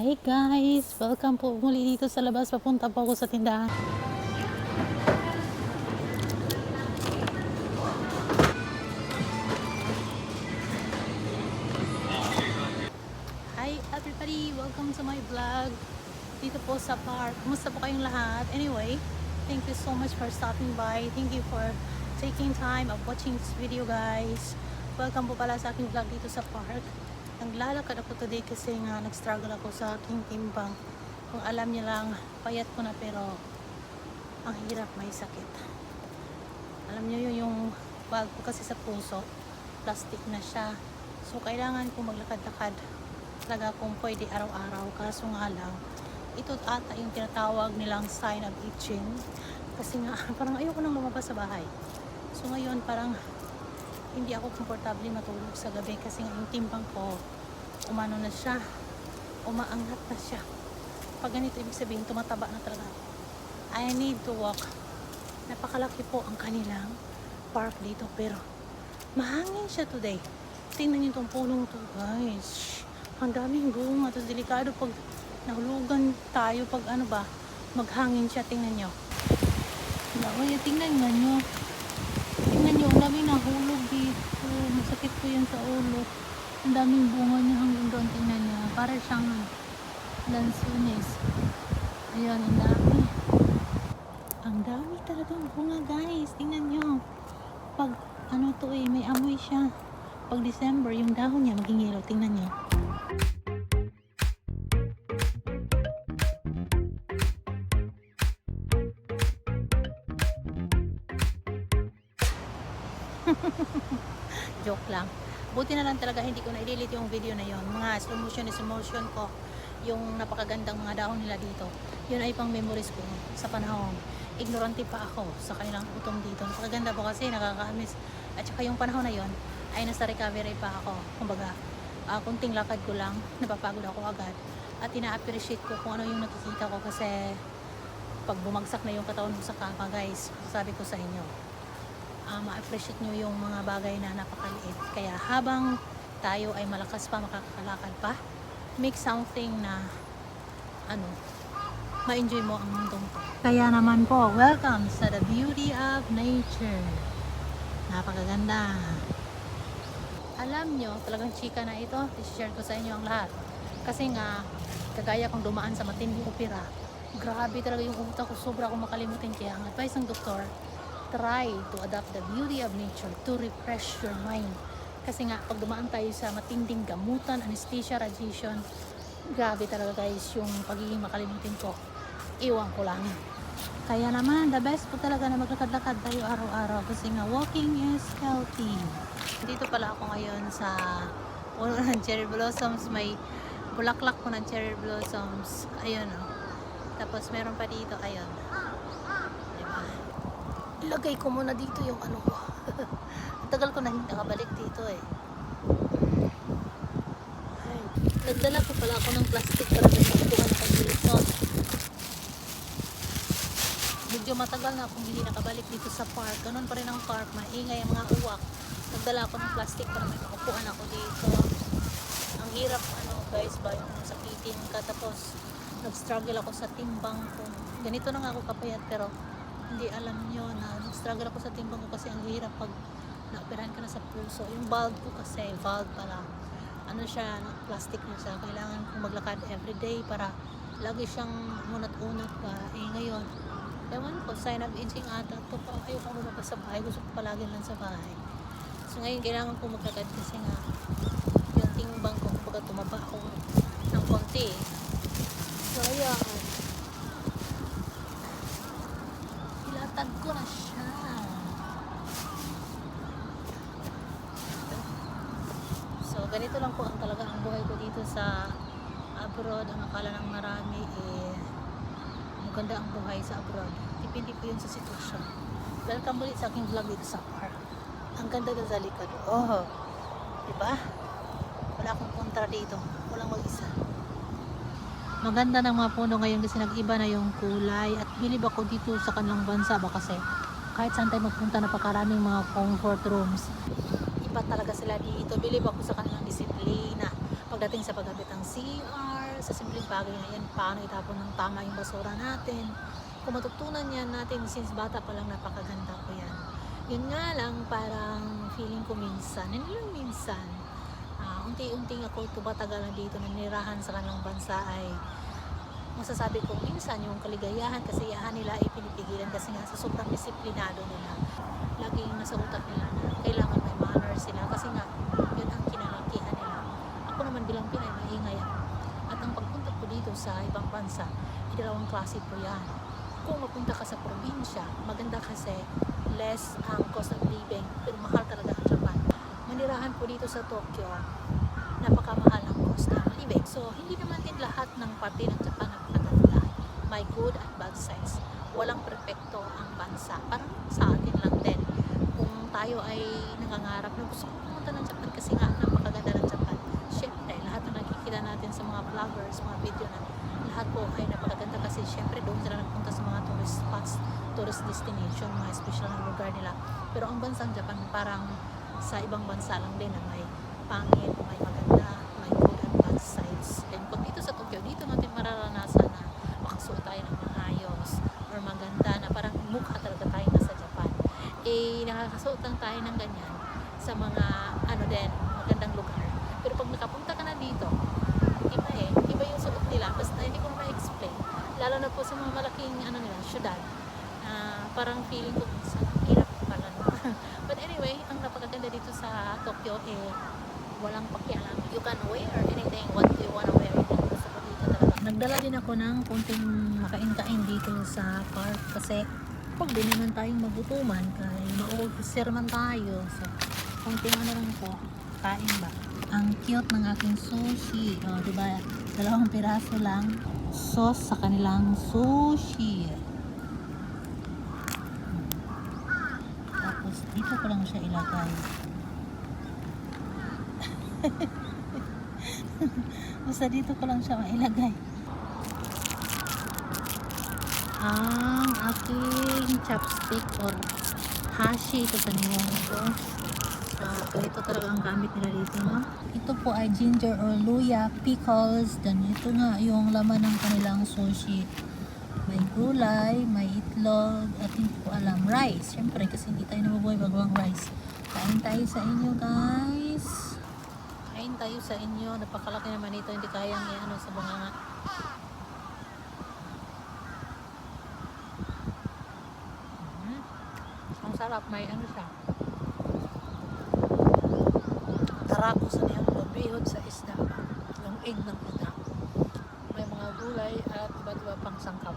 Hey guys! Welcome po muli dito sa labas. Papunta po ako sa tindahan. Hi everybody! Welcome to my vlog. Dito po sa park. Kumusta po kayong lahat? Anyway, thank you so much for stopping by. Thank you for taking time of watching this video guys. Welcome po pala sa aking vlog dito sa park. Naglalakad ako today kasi nga nag-struggle ako sa aking timbang. Kung alam niyo lang, payat ko na pero ang hirap may sakit. Alam niyo yun, yung bag ko kasi sa puso, plastic na siya. So, kailangan ko maglakad-lakad talaga kung pwede araw-araw. Kaso nga lang, ito ata yung tinatawag nilang sign of itching. Kasi nga, parang ayoko nang lumabas sa bahay. So, ngayon, parang hindi ako komportable matulog sa gabi kasi nga yung timbang ko umano na siya. Umaangat na siya. Pag ganito ibig sabihin tumataba na talaga. I need to walk. Napakalaki po ang kanilang park dito pero mahangin siya today. Tingnan niyo itong punong to guys. Ang daming bunga tapos delikado pag nahulugan tayo pag ano ba maghangin siya tingnan niyo. Naku, tingnan nga nyo Tingnan nyo, ang daming nahulog. Masakit po yan sa ulo. Ang daming bunga niya hanggang doon. Tingnan nyo. Para siyang lansunis. Ayan, ang dami. Ang dami talagang bunga guys. Tingnan nyo. Pag ano to eh, may amoy siya. Pag December, yung dahon niya maging yellow. Tingnan nyo. Joke lang. Buti na lang talaga hindi ko na-delete yung video na yon. Mga slow motion slow motion ko. Yung napakagandang mga dahon nila dito. Yun ay pang memories ko sa panahon. Ignorante pa ako sa kanilang utong dito. Napakaganda po kasi nakaka-miss. At saka yung panahon na yon ay nasa recovery pa ako. Kumbaga, uh, kunting lakad ko lang, napapagod ako agad. At ina-appreciate ko kung ano yung nakikita ko kasi pag bumagsak na yung katawan mo sa kama guys, sabi ko sa inyo, uh, ma-appreciate nyo yung mga bagay na napakaliit. Kaya habang tayo ay malakas pa, makakalakad pa, make something na ano, ma-enjoy mo ang mundong to. Kaya naman po, welcome sa the beauty of nature. Napakaganda. Alam nyo, talagang chika na ito, i-share ko sa inyo ang lahat. Kasi nga, kagaya kong dumaan sa matinding opera, grabe talaga yung utak ko, sobra akong makalimutin. Kaya ang advice ng doktor, try to adapt the beauty of nature to refresh your mind. Kasi nga, pag dumaan tayo sa matinding gamutan, anesthesia, radiation, grabe talaga guys yung pagiging makalimutin ko. Iwan ko lang. Kaya naman, the best po talaga na maglakad-lakad tayo araw-araw kasi nga walking is healthy. Dito pala ako ngayon sa puno ng cherry blossoms. May bulaklak po ng cherry blossoms. Ayun o. Tapos meron pa dito, ayun. Ilagay ko muna dito yung ano ko. Tagal ko na hindi nakabalik dito eh. Ay, nagdala ko pala ako ng plastic para pagkuhan ng dito. Medyo matagal na akong hindi nakabalik dito sa park. Ganun pa rin ang park, maingay ang mga uwak. Nagdala ako ng plastic para may makupuan ako dito. Ang hirap ano guys ba yung sakitin ka tapos nag-struggle ako sa timbang ko. Ganito na nga ako kapayat pero hindi alam nyo na nag-struggle ako sa timbang ko kasi ang hirap pag naoperahan ka na sa puso. Yung valve ko kasi, valve pala. Ano siya, plastic na siya. Kailangan kong maglakad everyday para lagi siyang unat-unat ka. Eh ngayon, ewan ko, sign of aging ata. Ito pa, ayoko lumabas sa bahay. Gusto ko palagi lang sa bahay. So ngayon, kailangan ko maglakad kasi nga yung timbang ko, kumbaga tumaba ako ng konti. So ayan, So, ganito lang po ang talaga ang buhay ko dito sa abroad. Ang akala ng marami eh maganda ang buhay sa abroad. Depende po yun sa sitwasyon. Welcome ulit sa aking vlog dito sa park. Ang ganda na sa likod. Oh, diba? Wala akong kontra dito. Walang mag-isa. Maganda ng mga puno ngayon kasi nag-iba na yung kulay. At bilib ako dito sa kanilang bansa ba kasi kahit saan tayo magpunta napakaraming mga comfort rooms. Iba talaga sila dito. Bilib ako sa kanilang disiplina. Pag Pagdating sa pagkapit ng CR, sa simpleng bagay na yan, paano itapon ng tama yung basura natin. Kung matutunan yan natin, since bata pa lang napakaganda ko yan. Yun nga lang, parang feeling ko minsan, hindi lang minsan, unti-unting ako tumatagal na dito, nanirahan sa kanilang bansa ay masasabi ko minsan yung kaligayahan, kasiyahan nila ay pinipigilan kasi nga sa sobrang disiplinado nila. Laging nasa utak nila na kailangan may manner sila kasi nga yun ang kinalakihan nila. Ako naman bilang Pinay, maingay ako. At ang pagpunta ko dito sa ibang bansa, dalawang klase po yan. Kung mapunta ka sa probinsya, maganda kasi less ang cost of living, pero mahal talaga ang Japan. Manirahan po dito sa Tokyo, napakamahal ang cost ng living. So, hindi naman din lahat ng parte ng Japan napakaganda. May good at bad sides. Walang perfecto ang bansa. Parang sa atin lang din. Kung tayo ay nangangarap na gusto ko pumunta ng Japan kasi nga napakaganda ng Japan. Siyempre, lahat ng nakikita natin sa mga vloggers, mga video na lahat po ay napakaganda kasi siyempre doon sila nagpunta sa mga tourist spots, tourist destination, mga special na lugar nila. Pero ang bansang Japan parang sa ibang bansa lang din na may pangit, may maganda, may good and bad sides. And pag dito sa Tokyo, dito natin mararanasan na makasuot tayo ng maayos or maganda na parang mukha talaga tayo nasa Japan. Eh, nakakasuot lang tayo ng ganyan sa mga ano din, magandang lugar. Pero pag nakapunta ka na dito, iba eh, iba yung suot nila. Basta hindi ko na ma-explain. Lalo na po sa mga malaking ano nila, syudad. Ah, parang feeling ko sa hirap pala. But anyway, ang napakaganda dito sa Tokyo eh, walang pakialam. You can wear anything what you wanna wear. Ko dito talaga. Nagdala din ako ng konting makain-kain dito sa park kasi pag di naman tayong magutuman kaya ma-officer man tayo. So, konting ano lang po, kain ba? Ang cute ng aking sushi. O, di ba? Dalawang piraso lang. Sauce sa kanilang sushi. Tapos, dito ko lang siya ilagay. Basta dito ko lang siya mailagay. Ang aking chopstick or hashi ito sa niwang ko. So, ito talaga ang gamit nila dito, no? Ito po ay ginger or luya, pickles, then ito nga yung laman ng kanilang sushi. May gulay, may itlog, at hindi ko alam, rice. Siyempre, kasi hindi tayo nabubuhay bagwang rice. Kain tayo sa inyo, guys. Tayo sa inyo. Napakalaki naman ito. Hindi kayang i-ano sa bunganga. Mhm. Ang sarap. May ano siya. Tarako sa niyang pabihod sa isda. Egg ng isda. May mga gulay at iba't iba pang sangkap.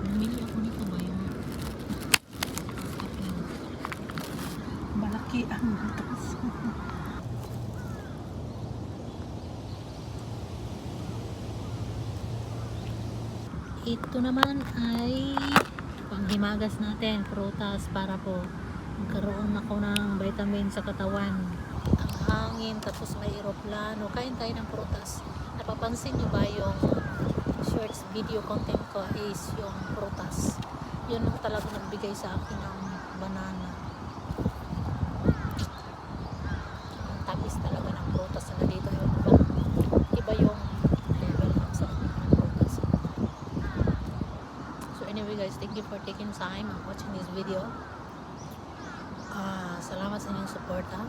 Bumili ako nito ba yung malaki ang. Ito naman ay panghimagas natin, prutas para po magkaroon ako ng vitamin sa katawan. Ang hangin, tapos may aeroplano, kain tayo ng prutas. Napapansin nyo ba yung shorts video content ko is yung prutas. Yun ang talaga nagbigay sa akin ng banana. Ang tamis talaga ng prutas na dito. Yun ba? Iba yung level ng sa ng prutas. So anyway guys, thank you for taking time and watching this video. Ah, salamat sa inyong suporta.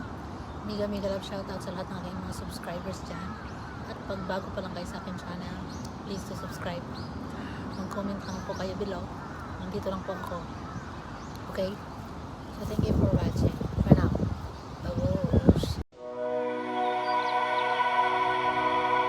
Mega mega love shoutout sa lahat ng aking mga subscribers dyan. At pag bago pa lang kayo sa akin channel, please to subscribe. Mag-comment lang po kayo below. Nandito lang po ako. Okay? So thank you for watching.